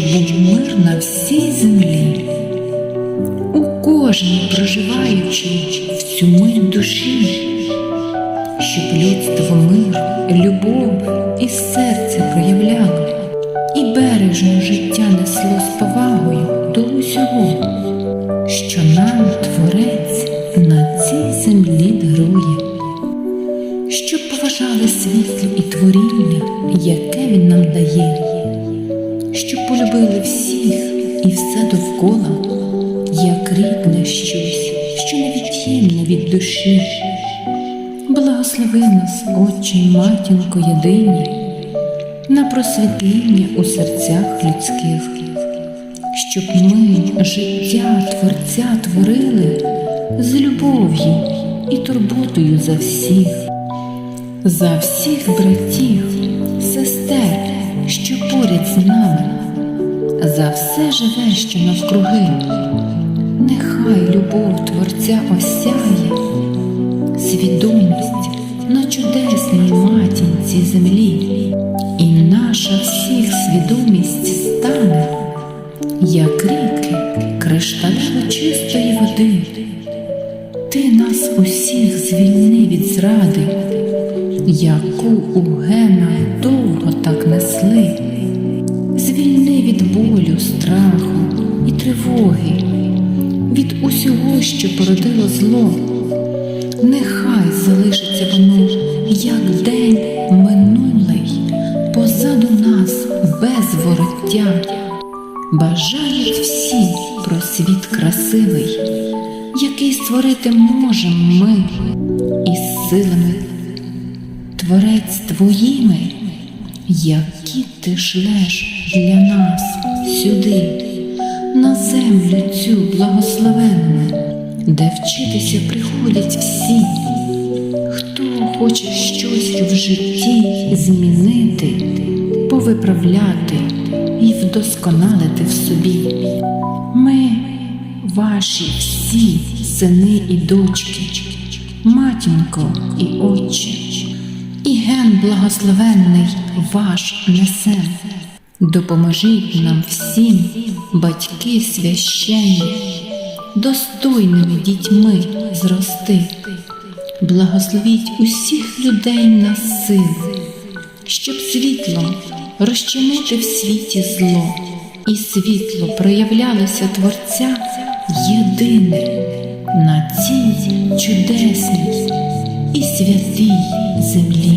був мир на всій землі, у кожній проживаючій всю мить душі, щоб людство мир, любов і серце проявляло, і бережно життя несло з повагою до усього, що нам Творець на цій землі дарує. Щоб поважали світло і творіння, яке він нам дає, щоб полюбили всіх і все довкола, як рідне щось, що невід'ємне від душі. Благослови нас, Отче й матінко єдині, на просвітління у серцях людських, щоб ми життя Творця творили з любов'ю і турботою за всіх за всіх братів, з нами, за все живе, що навкруги, нехай любов Творця осяє, свідомість на чудесній матінці землі, і наша всіх свідомість стане, як ріки кришталево чистої води. Ти нас усіх звільни від зради яку у гена довго так несли, від болю, страху і тривоги, від усього, що породило зло, нехай залишиться воно, як день минулий, позаду нас без вороття. Бажають всі про світ красивий, який створити можемо ми із силами Творець твоїми, які ти шлеш для нас сюди, на землю цю благословенну, де вчитися приходять всі, хто хоче щось в житті змінити, повиправляти і вдосконалити в собі. Ми, ваші всі сини і дочки, матінко і отче і ген благословенний ваш несем. Допоможіть нам всім, батьки священні, достойними дітьми зрости, благословіть усіх людей на сил, щоб світлом розчинити в світі зло, і світло проявлялося Творця єдине на цій чудесній і святій землі.